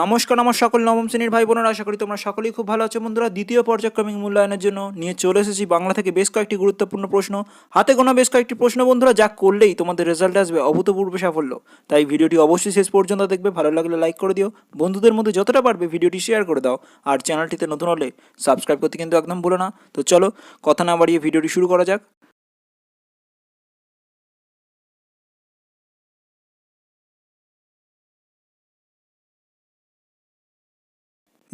নমস্কার, আমার সকল নবম শ্রেণির ভাই বোনেরা, আশা করি তোমরা সকলেই খুব ভালো আছো। বন্ধুরা, দ্বিতীয় পর্যায়ক্রমিক মূল্যায়নের জন্য নিয়ে চলে এসেছি বাংলা থেকে বেশ কয়েকটি গুরুত্বপূর্ণ প্রশ্ন। হাতে গোনা বেশ কয়েকটি প্রশ্ন বন্ধুরা, যা করলেই তোমাদের রেজাল্ট আসবে অভূতপূর্ব সাফল্য। তাই ভিডিওটি অবশ্যই শেষ পর্যন্ত দেখবে, ভালো লাগলে লাইক করে দিও। বন্ধুদের মধ্যে যতটা পারবে ভিডিওটি শেয়ার করে দাও। আর চ্যানেলটিতে নতুন হলে সাবস্ক্রাইব করতে কিন্তু একদম ভুলো না। তো চলো, কথা না বাড়িয়ে ভিডিওটি শুরু করা যাক।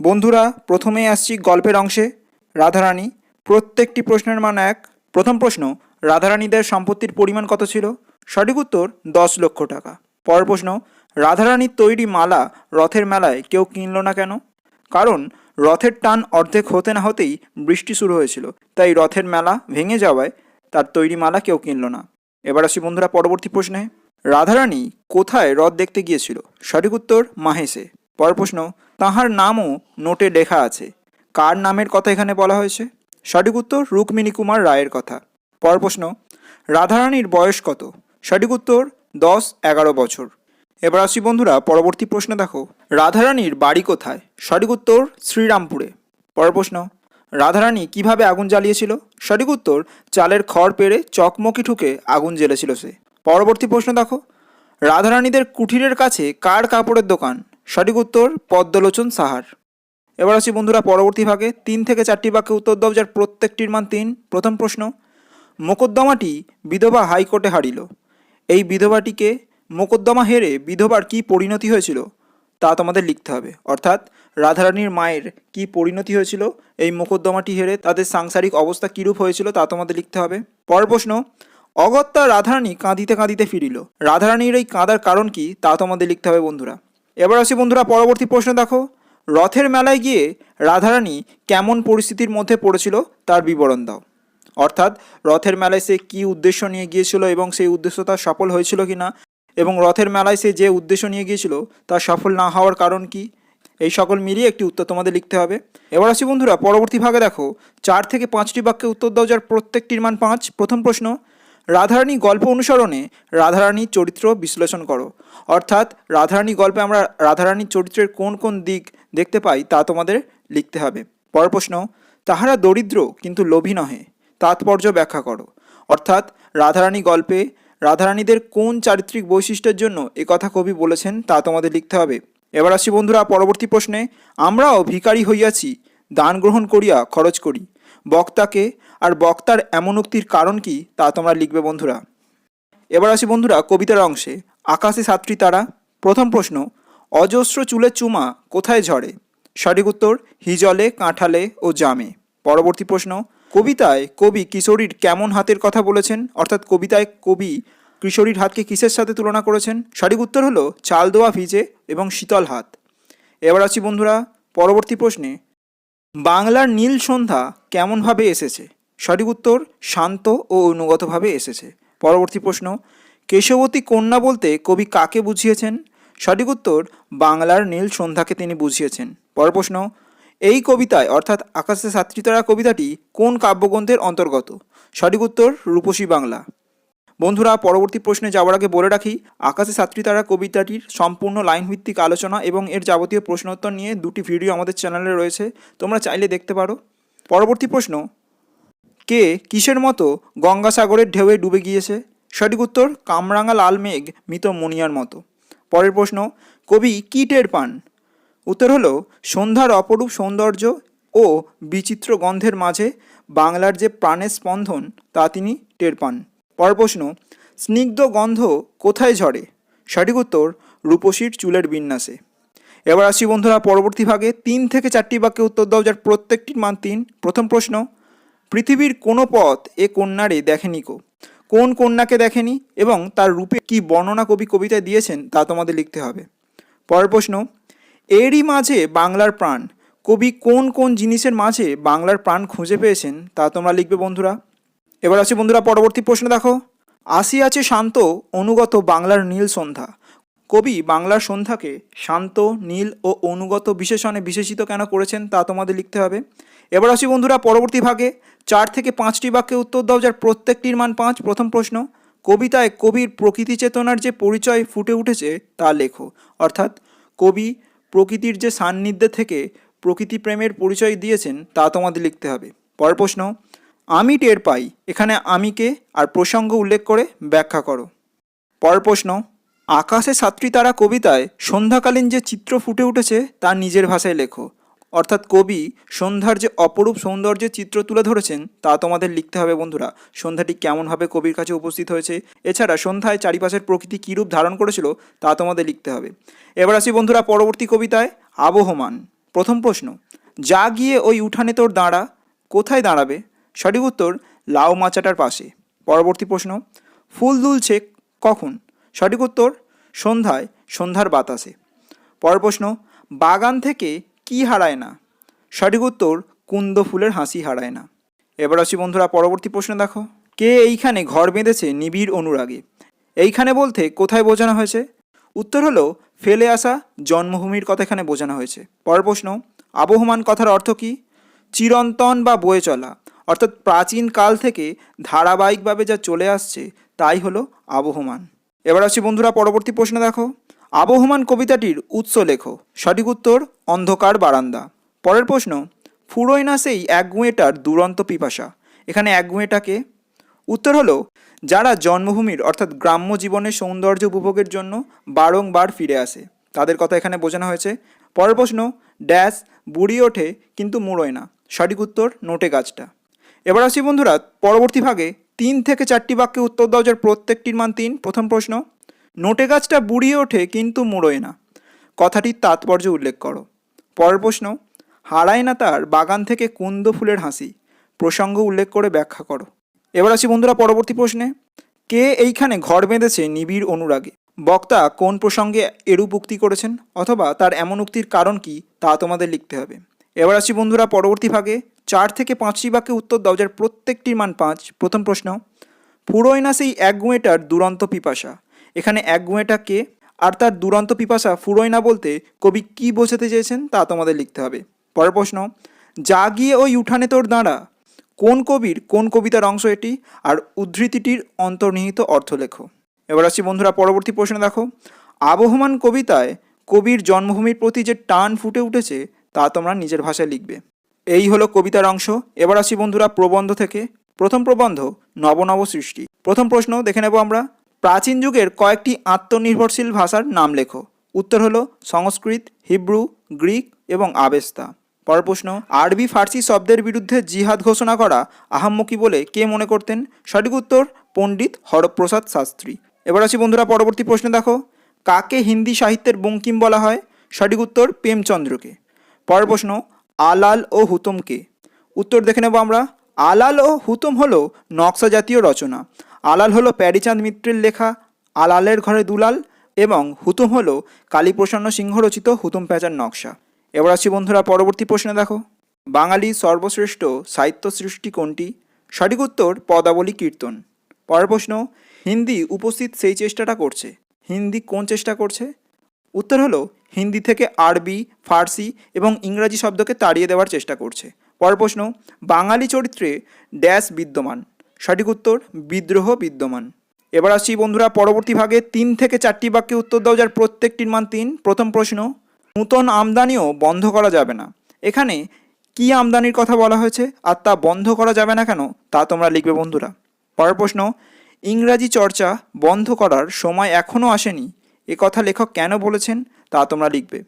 বন্ধুরা, প্রথমেই আসছি গল্পের অংশে। রাধারানী, প্রত্যেকটি প্রশ্নের মান এক। প্রথম প্রশ্ন, রাধারানীদের সম্পত্তির পরিমাণ কত ছিল? সঠিক উত্তর, দশ লক্ষ টাকা। পরের প্রশ্ন, রাধারানীর তৈরি মালা রথের মেলায় কেউ কিনল না কেন? কারণ, রথের টান অর্ধেক হতে না হতেই বৃষ্টি শুরু হয়েছিল। তাই রথের মেলা ভেঙে যাওয়ায় তার তৈরি মালা কেউ কিনল না। এবার আসি বন্ধুরা পরবর্তী প্রশ্নে। রাধারানী কোথায় রথ দেখতে গিয়েছিল? সঠিক উত্তর, মাহেশে। পরের প্রশ্ন তাহার নামও নোটে লেখা আছে। কার নামের কথা এখানে বলা হয়েছে? সঠিক উত্তর রুক্মিণী কুমার রায়ের কথা। পর প্রশ্ন, রাধারানীর বয়স কত? সঠিক উত্তর, দশ, এগারো বছর। এবার আসি বন্ধুরা, পরবর্তী প্রশ্ন দেখো। রাধারানীর বাড়ি কোথায়? সঠিক উত্তর, শ্রীরামপুরে। পরের প্রশ্ন, রাধারানী কীভাবে আগুন জ্বালিয়েছিল? সঠিক উত্তর, চালের খড় পেড়ে চকমকি ঠুকে আগুন জ্বেলেছিল সে। পরবর্তী প্রশ্ন দেখো, রাধারানীদের কুঠিরের কাছে কার কাপড়ের দোকান? সঠিক উত্তর পদ্মলোচন সাহার। এবার আসি বন্ধুরা পরবর্তী ভাগে। তিন থেকে চারটি বাক্যে উত্তর দাও, যার প্রত্যেকটির মান তিন। প্রথম প্রশ্ন, মোকদ্দমাটি বিধবা হাইকোর্টে হারিল। এই বিধবাটিকে মোকদ্দমা হেরে বিধবার কি পরিণতি হয়েছিল তা তোমাদের লিখতে হবে। অর্থাৎ রাধারানীর মায়ের কি পরিণতি হয়েছিল, এই মোকদ্দমাটি হেরে তাদের সাংসারিক অবস্থা কীরূপ হয়েছিল তা তোমাদের লিখতে হবে। পর প্রশ্ন, অগত্যা রাধারানী কাঁদিতে কাঁদিতে ফিরিল। রাধারানীর এই কাঁদার কারণ কি তা তোমাদের লিখতে হবে বন্ধুরা। এবার আসি বন্ধুরা পরবর্তী প্রশ্ন দেখো। রথের মেলায় গিয়ে রাধারানী কেমন পরিস্থিতির মধ্যে পড়েছিল তার বিবরণ দাও। অর্থাৎ রথের মেলায় সে কী উদ্দেশ্য নিয়ে গিয়েছিল এবং সেই উদ্দেশ্য তার সফল হয়েছিল কি না এবং রথের মেলায় সে যে উদ্দেশ্য নিয়ে গিয়েছিল তা সফল না হওয়ার কারণ কি? এই সকল মিলিয়ে একটি উত্তর তোমাদের লিখতে হবে। এবার আসি বন্ধুরা পরবর্তী ভাগে দেখো। চার থেকে পাঁচটি বাক্যে উত্তর দাও যার প্রত্যেকটির মান পাঁচ। প্রথম প্রশ্ন রাধারানী গল্প অনুসরণে রাধারানীর চরিত্র বিশ্লেষণ করো। অর্থাৎ রাধারানী গল্পে আমরা রাধারানীর চরিত্রের কোন কোন দিক দেখতে পাই তা তোমাদের লিখতে হবে। পর প্রশ্ন, তাহারা দরিদ্র কিন্তু লোভী নহে, তাৎপর্য ব্যাখ্যা করো। অর্থাৎ রাধারানী গল্পে রাধারানীদের কোন চারিত্রিক বৈশিষ্ট্যের জন্য কথা কবি বলেছেন তা তোমাদের লিখতে হবে। এবার আসি বন্ধুরা পরবর্তী প্রশ্নে, আমরাও ভিখারি হইয়াছি, দান গ্রহণ করিয়া খরচ করি। বক্তাকে আর বক্তার এমন উক্তির কারণ কি তা তোমরা লিখবে বন্ধুরা। এবার আসি বন্ধুরা কবিতার অংশে। আকাশে সাতটি তারা। প্রথম প্রশ্ন, অজস্র চুলের চুমা কোথায় ঝরে? সঠিক উত্তর হিজলে কাঁঠালে ও জামে। পরবর্তী প্রশ্ন, কবিতায় কবি কিশোরীর কেমন হাতের কথা বলেছেন? অর্থাৎ কবিতায় কবি কিশোরীর হাতকে কিসের সাথে তুলনা করেছেন? সঠিক উত্তর হলো চাল দোয়া ভিজে এবং শীতল হাত। এবার আসি বন্ধুরা পরবর্তী প্রশ্নে, বাংলার নীল সন্ধ্যা কেমনভাবে এসেছে? সঠিক উত্তর শান্ত ও অনুগতভাবে এসেছে। পরবর্তী প্রশ্ন, কেশবতী কন্যা বলতে কবি কাকে বুঝিয়েছেন? সঠিক উত্তর, বাংলার নীল সন্ধ্যাকে তিনি বুঝিয়েছেন। পরের প্রশ্ন, এই কবিতায় অর্থাৎ আকাশে সাতৃতারা কবিতাটি কোন কাব্যগ্রন্থের অন্তর্গত? সঠিক উত্তর, রূপসী বাংলা। বন্ধুরা, পরবর্তী প্রশ্নে যাওয়ার আগে বলে রাখি, আকাশে সাতটি কবিতাটির সম্পূর্ণ লাইন ভিত্তিক আলোচনা এবং এর যাবতীয় প্রশ্নোত্তর নিয়ে দুটি ভিডিও আমাদের চ্যানেলে রয়েছে, তোমরা চাইলে দেখতে পারো। পরবর্তী প্রশ্ন কে কিসের মতো গঙ্গাসাগরের ঢেউয়ে ডুবে গিয়েছে? সঠিক উত্তর, কামরাঙা লাল মেঘ, মৃত মুনিয়ার মতো। পরের প্রশ্ন, কবি কী টের পান? উত্তর হলো, সন্ধ্যার অপরূপ সৌন্দর্য ও বিচিত্র গন্ধের মাঝে বাংলার যে প্রাণের স্পন্দন, তা তিনি টের পান। পরের প্রশ্ন, স্নিগ্ধ গন্ধ কোথায় ঝরে? সঠিক উত্তর, রূপসীর চুলের বিন্যাসে। এবার আসি বন্ধুরা পরবর্তী ভাগে। তিন থেকে চারটি বাক্যে উত্তর দাও, যার প্রত্যেকটির মান তিন। প্রথম প্রশ্ন পৃথিবীর কোনো পথ এ কন্যারে দেখেনি কো। কোন কন্যাকে দেখেনি এবং তার রূপে কি বর্ণনা কবি কবিতায় দিয়েছেন তা তোমাদের লিখতে হবে। পরের প্রশ্ন, এরই মাঝে বাংলার প্রাণ, কবি কোন কোন জিনিসের মাঝে বাংলার প্রাণ খুঁজে পেয়েছেন তা তোমরা লিখবে বন্ধুরা। এবার আসি বন্ধুরা পরবর্তী প্রশ্ন দেখো। আসি আছে শান্ত, অনুগত বাংলার নীল সন্ধ্যা। কবি বাংলার সন্ধ্যাকে শান্ত, নীল ও অনুগত বিশেষণে বিশেষিত কেন করেছেন তা তোমাদের লিখতে হবে। এবার আসি বন্ধুরা পরবর্তী ভাগে। চার থেকে পাঁচটি বাক্যে উত্তর দাও, যার প্রত্যেকটির মান পাঁচ। প্রথম প্রশ্ন, কবিতায় কবির প্রকৃতি চেতনার যে পরিচয় ফুটে উঠেছে, তা লেখো। অর্থাৎ, কবি প্রকৃতির যে সান্নিধ্যে থেকে প্রকৃতি প্রেমের পরিচয় দিয়েছেন, তা তোমাদের লিখতে হবে। পর প্রশ্ন, আমি টের পাই, এখানে আমিকে আর প্রসঙ্গ উল্লেখ করে ব্যাখ্যা করো। পর প্রশ্ন, আকাশে সাতটি তারা কবিতায় সন্ধ্যাকালীন যে চিত্র ফুটে উঠেছে, তা নিজের ভাষায় লেখো। অর্থাৎ কবি সন্ধ্যার যে অপরূপ সৌন্দর্যের চিত্র তুলে ধরেছেন, তা তোমাদের লিখতে হবে বন্ধুরা। সন্ধ্যাটি কেমনভাবে কবির কাছে উপস্থিত হয়েছে, এছাড়া সন্ধ্যায় চারিপাশের প্রকৃতি কী রূপ ধারণ করেছিল, তা তোমাদের লিখতে হবে। এবার আসি বন্ধুরা পরবর্তী কবিতায়, আবহমান। প্রথম প্রশ্ন, যা গিয়ে ওই উঠানে তোর দাঁড়া, কোথায় দাঁড়াবে? সঠিক উত্তর, লাউ মাচাটার পাশে। পরবর্তী প্রশ্ন, ফুল দুলছে কখন? সঠিক উত্তর, সন্ধ্যায়, সন্ধ্যার বাতাসে। পরের প্রশ্ন, বাগান থেকে কি হারায় না? সঠিক উত্তর, কুন্দ ফুলের হাসি হারায় না। এবার আসি বন্ধুরা পরবর্তী প্রশ্ন দেখো। কে এইখানে ঘর বেঁধেছে নিবিড় অনুরাগে? এইখানে বলতে কোথায় বোঝানো হয়েছে? উত্তর হলো, ফেলে আসা জন্মভূমির কথা এখানে বোঝানো হয়েছে। পরের প্রশ্ন, আবহমান কথার অর্থ কী? চিরন্তন বা বয়ে চলা। অর্থাৎ প্রাচীন কাল থেকে ধারাবাহিকভাবে যা চলে আসছে, তাই হলো আবহমান। এবার আসি বন্ধুরা পরবর্তী প্রশ্ন দেখো। আবহমান কবিতাটির উৎস লেখো। সঠিক উত্তর, অন্ধকার বারান্দা। পরের প্রশ্ন ফুরোয় না সেই এক গুঁয়েটার দুরন্ত পিপাসা। এখানে এক গুঁয়েটাকে? উত্তর হলো, যারা জন্মভূমির অর্থাৎ গ্রাম্য জীবনের সৌন্দর্য উপভোগের জন্য বারংবার ফিরে আসে। তাদের কথা এখানে বোঝানো হয়েছে। পরের প্রশ্ন, ড্যাশ বুড়ি ওঠে কিন্তু মুড়োয় না। সঠিক উত্তর, নোটে গাছটা। এবার আসি বন্ধুরা, পরবর্তী ভাগে তিন থেকে চারটি বাক্যে উত্তর দাও যার প্রত্যেকটির মান তিন। প্রথম প্রশ্ন নোটে গাছটা বুড়িয়ে ওঠে কিন্তু মুড়োয় না। কথাটির তাৎপর্য উল্লেখ করো। পরের প্রশ্ন, হারায় না তার বাগান থেকে কুন্দ ফুলের হাসি? প্রসঙ্গ উল্লেখ করে ব্যাখ্যা করো। এবার আসি বন্ধুরা পরবর্তী প্রশ্নে। কে এইখানে ঘর বেঁধেছে নিবিড় অনুরাগে? বক্তা কোন প্রসঙ্গে এরূপ উক্তি করেছেন? অথবা তার এমন উক্তির কারণ কি তা তোমাদের লিখতে হবে। এবার আসি বন্ধুরা পরবর্তী ভাগে। চার থেকে পাঁচটি বাক্যে উত্তর দাও যার প্রত্যেকটির মান পাঁচ। প্রথম প্রশ্ন, ফুরোয় না সেই এক গুঁয়েটার দুরন্ত পিপাসা? এখানে এক গুঁয়েটা কে? আর তার দুরন্ত পিপাসা ফুরোয় না বলতে কবি কি বোঝাতে চেয়েছেন তা তোমাদের লিখতে হবে। পরের প্রশ্ন যা গিয়ে ওই উঠানে তোর দাঁড়া। কোন কবির কোন কবিতার অংশ এটি? আর উদ্ধৃতিটির অন্তর্নিহিত অর্থ লেখো। এবার আসছি বন্ধুরা পরবর্তী প্রশ্ন দেখো। আবহমান কবিতায় কবির জন্মভূমির প্রতি যে টান ফুটে উঠেছে তা তোমরা নিজের ভাষায় লিখবে। এই হলো কবিতার অংশ। এবার আসি বন্ধুরা প্রবন্ধ থেকে। প্রথম প্রবন্ধ নবনব সৃষ্টি প্রথম প্রশ্ন দেখে নেব আমরা। প্রাচীন যুগের কয়েকটি আত্মনির্ভরশীল ভাষার নাম লেখো। উত্তর হলো সংস্কৃত, হিব্রু, গ্রিক এবং আবেস্তা। পরের প্রশ্ন, আরবি ফার্সি শব্দের বিরুদ্ধে জিহাদ ঘোষণা করা আহাম্মকি বলে কে মনে করতেন? সঠিক উত্তর, পণ্ডিত হরপ্রসাদ শাস্ত্রী। এবার আসি বন্ধুরা, পরবর্তী প্রশ্ন দেখো। কাকে হিন্দি সাহিত্যের বঙ্কিম বলা হয়? সঠিক উত্তর, প্রেমচন্দ্রকে। পরের প্রশ্ন, আলাল ও হুতমকে উত্তর দেখে নেব আমরা। আলাল ও হুতম হলো নকশা জাতীয় রচনা। আলাল হলো প্যারিচাঁদ মিত্রের লেখা, আলালের ঘরে দুলাল এবং হুতুম হলো কালীপ্রসন্ন সিংহ রচিত হুতুম প্যাঁচার নকশা। এবার আসছি বন্ধুরা পরবর্তী প্রশ্নে দেখো। বাঙালি সর্বশ্রেষ্ঠ সাহিত্য সৃষ্টি কোনটি? সঠিক উত্তর পদাবলী কীর্তন। পরের প্রশ্ন, হিন্দি উপস্থিত সেই চেষ্টাটা করছে? হিন্দি কোন চেষ্টা করছে? উত্তর হলো, হিন্দি থেকে আরবি, ফার্সি এবং ইংরাজি শব্দকে তাড়িয়ে দেওয়ার চেষ্টা করছে। পরের প্রশ্ন, বাঙালি চরিত্রে ড্যাশ বিদ্যমান। সঠিক উত্তর, বিদ্রোহ বিদ্যমান। এবার আসি বন্ধুরা পরবর্তী ভাগে তিন থেকে চারটি বাক্যে উত্তর দাও, যার প্রত্যেকটির মান তিন। প্রথম প্রশ্ন, নূতন আমদানিও বন্ধ করা যাবে না। এখানে কি আমদানির কথা বলা হয়েছে আর তা বন্ধ করা যাবে না কেন, তা তোমরা লিখবে বন্ধুরা। পরের প্রশ্ন, ইংরাজি চর্চা বন্ধ করার সময় এখনও আসেনি। এ কথা লেখক কেন বলেছেন, তা তোমরা লিখবে।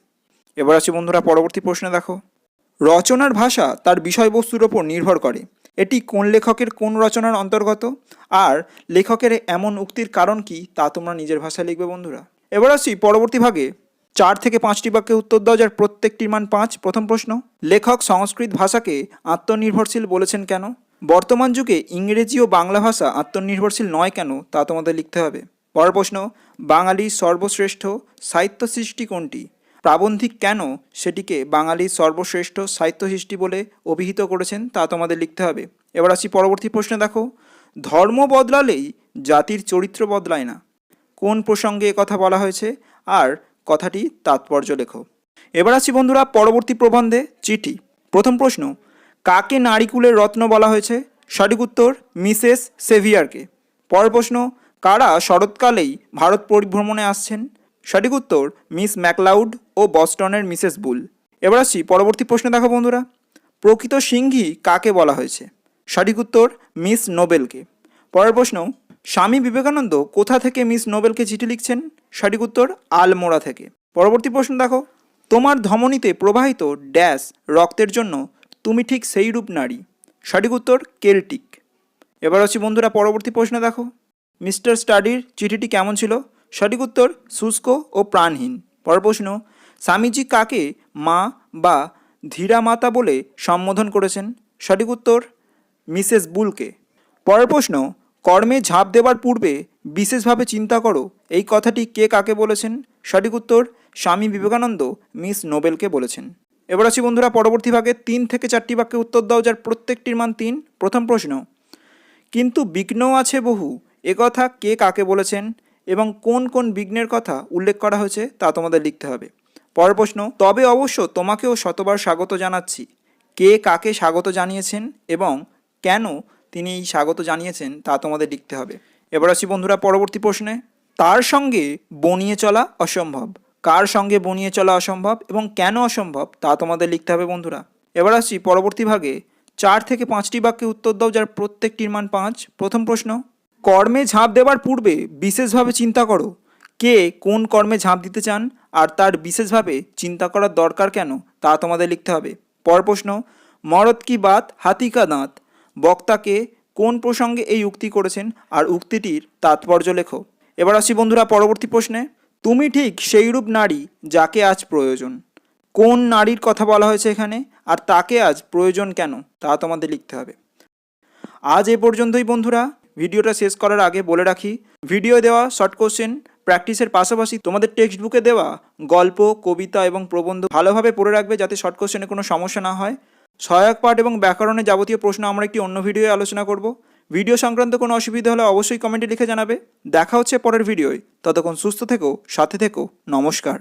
এবার আসি বন্ধুরা পরবর্তী প্রশ্নে দেখো। রচনার ভাষা তার বিষয়বস্তুর ওপর নির্ভর করে। এটি কোন লেখকের কোন রচনার অন্তর্গত? আর লেখকের এমন উক্তির কারণ কি তা তোমরা নিজের ভাষায় লিখবে বন্ধুরা। এবার আসি পরবর্তী ভাগে। চার থেকে পাঁচটি বাক্যে উত্তর দেওয়া যার প্রত্যেকটির মান পাঁচ। প্রথম প্রশ্ন, লেখক সংস্কৃত ভাষাকে আত্মনির্ভরশীল বলেছেন কেন? বর্তমান যুগে ইংরেজি ও বাংলা ভাষা আত্মনির্ভরশীল নয় কেন তা তোমাদের লিখতে হবে। পরের প্রশ্ন বাঙালি সর্বশ্রেষ্ঠ সাহিত্য সৃষ্টি কোনটি? প্রাবন্ধিক কেন সেটিকে বাঙালির সর্বশ্রেষ্ঠ সাহিত্য সৃষ্টি বলে অভিহিত করেছেন তা তোমাদের লিখতে হবে। এবার আসি পরবর্তী প্রশ্নে দেখো। ধর্ম বদলালেই জাতির চরিত্র বদলায় না। কোন প্রসঙ্গে কথা বলা হয়েছে? আর কথাটি তাৎপর্য লেখো। এবার আসি বন্ধুরা পরবর্তী প্রবন্ধে, চিঠি। প্রথম প্রশ্ন, কাকে নারীকুলের রত্ন বলা হয়েছে? সঠিক উত্তর, মিসেস সেভিয়ারকে। পরের প্রশ্ন, কারা শরৎকালেই ভারত পরিভ্রমণে আসছেন? সঠিক উত্তর মিস ম্যাকলাউড ও বস্টনের মিসেস বুল। এবার আসছি পরবর্তী প্রশ্ন দেখো বন্ধুরা। প্রকৃত সিংহী কাকে বলা হয়েছে? সঠিক উত্তর মিস নোবেলকে। পরের প্রশ্ন, স্বামী বিবেকানন্দ কোথা থেকে মিস নোবেলকে চিঠি লিখছেন? সঠিক উত্তর আলমোড়া থেকে। পরবর্তী প্রশ্ন দেখো, তোমার ধমনীতে প্রবাহিত ড্যাশ রক্তের জন্য তুমি ঠিক সেই রূপ নারী? সঠিক উত্তর কেলটিক। এবার হচ্ছে বন্ধুরা পরবর্তী প্রশ্ন দেখো, মিস্টার স্টাডির চিঠিটি কেমন ছিল? সঠিক উত্তর শুষ্ক ও প্রাণহীন। পরের প্রশ্ন, স্বামীজি কাকে মা বা ধীরা মাতা বলে সম্বোধন করেছেন? সঠিক উত্তর, মিসেস বুলকে। পরের প্রশ্ন, কর্মে ঝাঁপ দেওয়ার পূর্বে বিশেষভাবে চিন্তা করো, এই কথাটি কে কাকে বলেছেন? সঠিক উত্তর, স্বামী বিবেকানন্দ, মিস নোবেলকে বলেছেন। এবার আছি বন্ধুরা পরবর্তী ভাগে, তিন থেকে চারটি বাক্যে উত্তর দাও, যার প্রত্যেকটির মান তিন। প্রথম প্রশ্ন, কিন্তু বিঘ্ন আছে বহু একথা কে কাকে বলেছেন? এবং কোন কোন বিঘ্নের কথা উল্লেখ করা হয়েছে তা তোমাদের লিখতে হবে। পরের প্রশ্ন, তবে অবশ্য তোমাকেও শতবার স্বাগত জানাচ্ছি। কে কাকে স্বাগত জানিয়েছেন এবং কেন তিনি এই স্বাগত জানিয়েছেন তা তোমাদের লিখতে হবে। এবার আসি বন্ধুরা পরবর্তী প্রশ্নে। তার সঙ্গে বনিয়ে চলা অসম্ভব। কার সঙ্গে বনিয়ে চলা অসম্ভব এবং কেন অসম্ভব তা তোমাদের লিখতে হবে বন্ধুরা। এবার আসছি পরবর্তী ভাগে। চার থেকে পাঁচটি বাক্যে উত্তর দাও যার প্রত্যেকটির মান পাঁচ। প্রথম প্রশ্ন কর্মে ঝাঁপ দেওয়ার পূর্বে বিশেষভাবে চিন্তা করো। কে কোন কর্মে ঝাঁপ দিতে চান আর তার বিশেষভাবে চিন্তা করার দরকার কেন তা তোমাদের লিখতে হবে। পর প্রশ্ন, মরদ কি বাত, হাতি কা দাঁত? বক্তাকে কোন প্রসঙ্গে এই উক্তি করেছেন আর উক্তিটির তাৎপর্য লেখো। এবার আসি বন্ধুরা পরবর্তী প্রশ্নে, তুমি ঠিক সেইরূপ নারী যাকে আজ প্রয়োজন, কোন নারীর কথা বলা হয়েছে এখানে আর তাকে আজ প্রয়োজন কেন তা তোমাদের লিখতে হবে। আজ এ পর্যন্তই বন্ধুরা ভিডিওটা শেষ করার আগে বলে রাখি, ভিডিও দেওয়া শর্ট কোশ্চেন প্র্যাকটিসের পাশাপাশি তোমাদের টেক্সট বুকে দেওয়া গল্প, কবিতা এবং প্রবন্ধ ভালোভাবে পড়ে রাখবে যাতে শর্ট কোশ্চেনে কোনো সমস্যা না হয়। সহায়ক পাঠ এবং ব্যাকরণের যাবতীয় প্রশ্ন আমরা একটি অন্য ভিডিওয়ে আলোচনা করব। ভিডিও সংক্রান্ত কোনো অসুবিধা হলে অবশ্যই কমেন্টে লিখে জানাবে। দেখা হচ্ছে পরের ভিডিওয় ততক্ষণ সুস্থ থেকো, সাথে থেকো। নমস্কার।